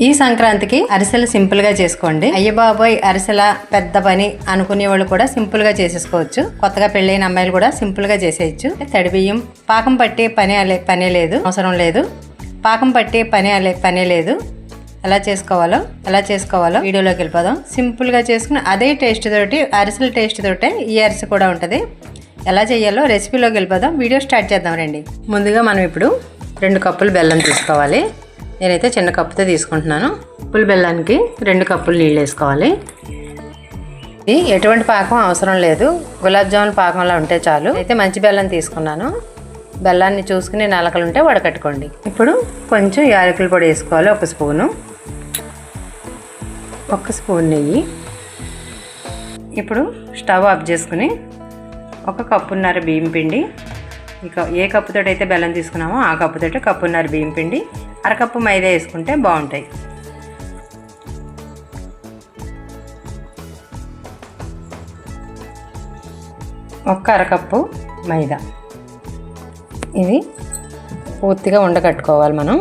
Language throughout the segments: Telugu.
ఈ సంక్రాంతికి అరిసెలు సింపుల్గా చేసుకోండి. అయ్య బాబోయ్ అరిసెల పెద్ద పని అనుకునే వాళ్ళు కూడా సింపుల్గా చేసేసుకోవచ్చు. కొత్తగా పెళ్ళైన అమ్మాయిలు కూడా సింపుల్గా చేసేయచ్చు. తడి బియ్యం పాకం పట్టే పని అలే- పనే లేదు. అవసరం లేదు. పాకం పట్టే పని అలే పనే లేదు. ఎలా చేసుకోవాలో ఎలా చేసుకోవాలో వీడియోలోకి వెళ్ళిపోదాం. సింపుల్గా చేసుకుని అదే టేస్ట్ తోటి అరిసెల టేస్ట్ తోటే ఈ అరిసె కూడా ఉంటుంది. ఎలా చేయాలో రెసిపీలోకి వెళ్ళిపోదాం. వీడియో స్టార్ట్ చేద్దాం రండి. ముందుగా మనం ఇప్పుడు రెండు కప్పులు బెల్లం తీసుకోవాలి. నేనైతే చిన్న కప్పుతో తీసుకుంటున్నాను. పులి బెల్లానికి రెండు కప్పులు నీళ్ళు వేసుకోవాలి. ఇది ఎటువంటి పాకం అవసరం లేదు. గులాబ్ జామున్ పాకంలా ఉంటే చాలు. అయితే మంచి బెల్లం తీసుకున్నాను. బెల్లాన్ని చూసుకుని నలకలు ఉంటే వడకట్టుకోండి. ఇప్పుడు కొంచెం యాలకుల పొడి వేసుకోవాలి ఒక స్పూను. ఒక స్పూన్ నెయ్యి. ఇప్పుడు స్టవ్ ఆఫ్ చేసుకుని ఒక కప్పున్నర బియ్యం పిండి. ఇక ఏ కప్పుతోటి అయితే బెల్లం తీసుకున్నామో ఆ కప్పుతో కప్పున్నర బియ్యం పిండి. అరకప్పు మైదా వేసుకుంటే బాగుంటాయి. ఒక్క అరకప్పు మైదా. ఇది పూర్తిగా ఉండకట్టుకోవాలి మనం.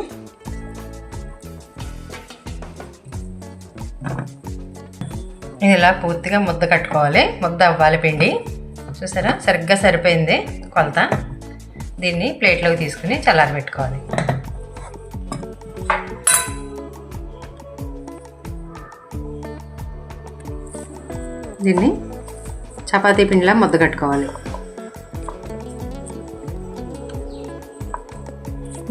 ఇది ఇలా పూర్తిగా ముద్ద కట్టుకోవాలి. ముద్ద అవ్వాలి పిండి. చూసారా? సరిగ్గా సరిపోయింది కొలత. దీన్ని ప్లేట్లోకి తీసుకుని చల్లారబెట్టుకోవాలి. దీన్ని చపాతీ పిండిలా ముద్ద కట్టుకోవాలి.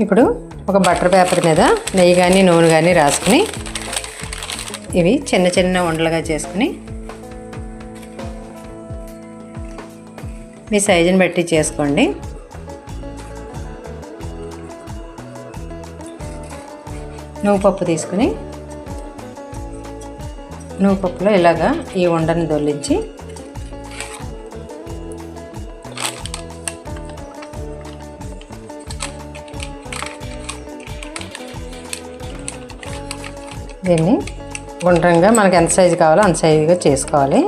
ఇప్పుడు ఒక బటర్ పేపర్ మీద నెయ్యి కానీ నూనె కానీ రాసుకుని ఇవి చిన్న చిన్న ఉండలుగా చేసుకుని మీ సైజుని బట్టి చేసుకోండి. నువ్వు పప్పు తీసుకుని నువ్వు పప్పులో ఇలాగా ఈ ఉండని దొల్లించి దీన్ని గుండ్రంగా మనకి ఎంత సైజు కావాలో అంత సైజుగా చేసుకోవాలి.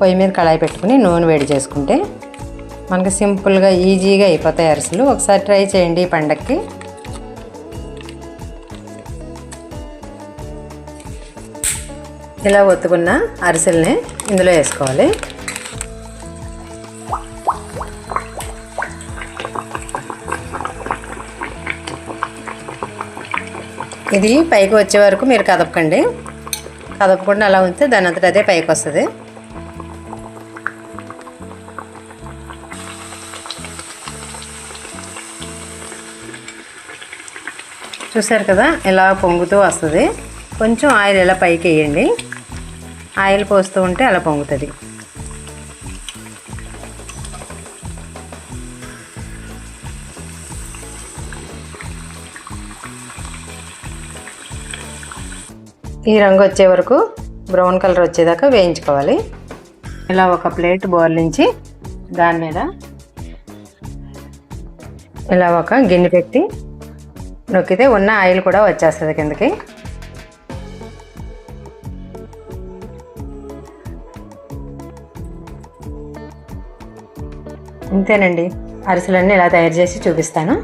పొయ్యి మీద కళాయి పెట్టుకుని నూనె వేడి చేసుకుంటే మనకి సింపుల్గా ఈజీగా అయిపోతాయి అరిసెలు. ఒకసారి ట్రై చేయండి ఈ పండక్కి. ఇలా ఒత్తుకున్న అరిసెల్ని ఇందులో వేసుకోవాలి. ఇది పైకి వచ్చే వరకు మీరు కదపకండి. కదపకుండా అలా ఉంటే దాని అంతటా అదే పైకి వస్తుంది. చూసారు కదా ఇలా పొంగుతూ వస్తుంది. కొంచెం ఆయిల్ ఇలా పైకి వేయండి ఆయిల్ పోస్తూ ఉంటే అలా పొంగుతుంది. ఈ రంగు వచ్చే వరకు బ్రౌన్ కలర్ వచ్చేదాకా వేయించుకోవాలి. ఇలా ఒక ప్లేట్ బోర్లించి దాని మీద ఇలా ఒక గిన్నె పెట్టి నొక్కితే ఉన్న ఆయిల్ కూడా వచ్చేస్తుంది కిందకి. అంతేనండి అరిసెలన్నీ ఇలా తయారు చేసి చూపిస్తాను.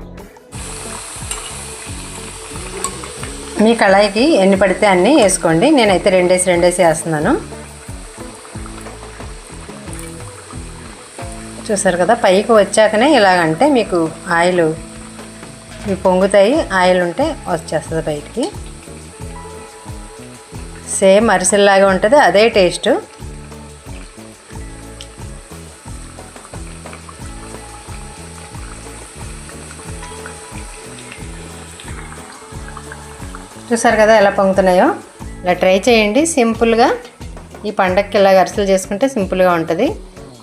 మీ కళాయికి ఎన్ని పడితే అన్నీ వేసుకోండి. నేనైతే రెండేసి రెండేసి వేస్తున్నాను. చూసారు కదా పైకి వచ్చాకనే ఇలాగంటే మీకు ఆయిల్ ఇవి పొంగుతాయి. ఆయిల్ ఉంటే వచ్చేస్తుంది బయటికి. సేమ్ అరిసెల్లాగా ఉంటుంది అదే టేస్ట్. చూసారు కదా ఎలా పొంగుతున్నాయో? ఇలా ట్రై చేయండి. సింపుల్గా ఈ పండక్కి ఇలా అరిసెలు చేసుకుంటే సింపుల్గా ఉంటుంది.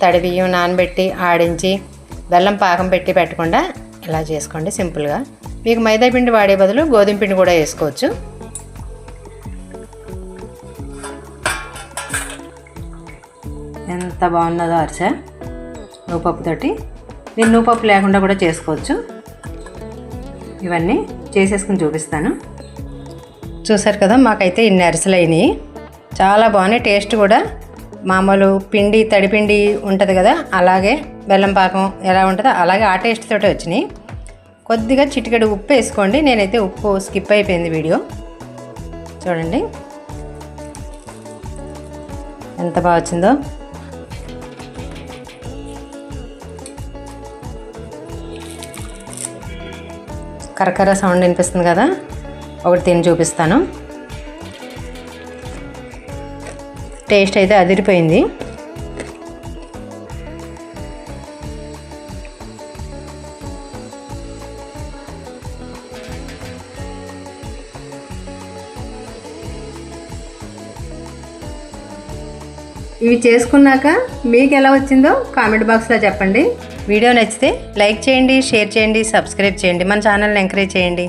తడి బియ్యం నానబెట్టి ఆడించి బెల్లం పాకం పెట్టి పెట్టకుండా ఇలా చేసుకోండి సింపుల్గా. మీకు మైదా పిండి వాడే బదులు గోధుమ పిండి కూడా వేసుకోవచ్చు. ఎంత బాగున్నదో అరిసె. నువ్వుపప్పుతోటి. మీరు నువ్వుపప్పు లేకుండా కూడా చేసుకోవచ్చు. ఇవన్నీ చేసేసుకుని చూపిస్తాను. చూసారు కదా మాకైతే ఇన్ని అరిసెలు అయినాయి చాలా బాగున్నాయి. టేస్ట్ కూడా మామూలు పిండి తడిపిండి ఉంటుంది కదా అలాగే బెల్లం పాకం ఎలా ఉంటుందో అలాగే ఆ టేస్ట్ తోటి వచ్చినాయి. కొద్దిగా చిటికెడు ఉప్పు వేసుకోండి. నేనైతే ఉప్పు స్కిప్ అయిపోయింది వీడియో. చూడండి. ఎంత బాగా వచ్చిందో. కరకర సౌండ్ వినిపిస్తుంది కదా. ఒకటి తిని చూపిస్తాను. టేస్ట్ అయితే అదిరిపోయింది. ఇవి చేసుకున్నాక మీకు ఎలా వచ్చిందో కామెంట్ బాక్స్లో చెప్పండి. వీడియో నచ్చితే లైక్ చేయండి షేర్ చేయండి సబ్స్క్రైబ్ చేయండి. మన ఛానల్ని ఎంకరేజ్ చేయండి.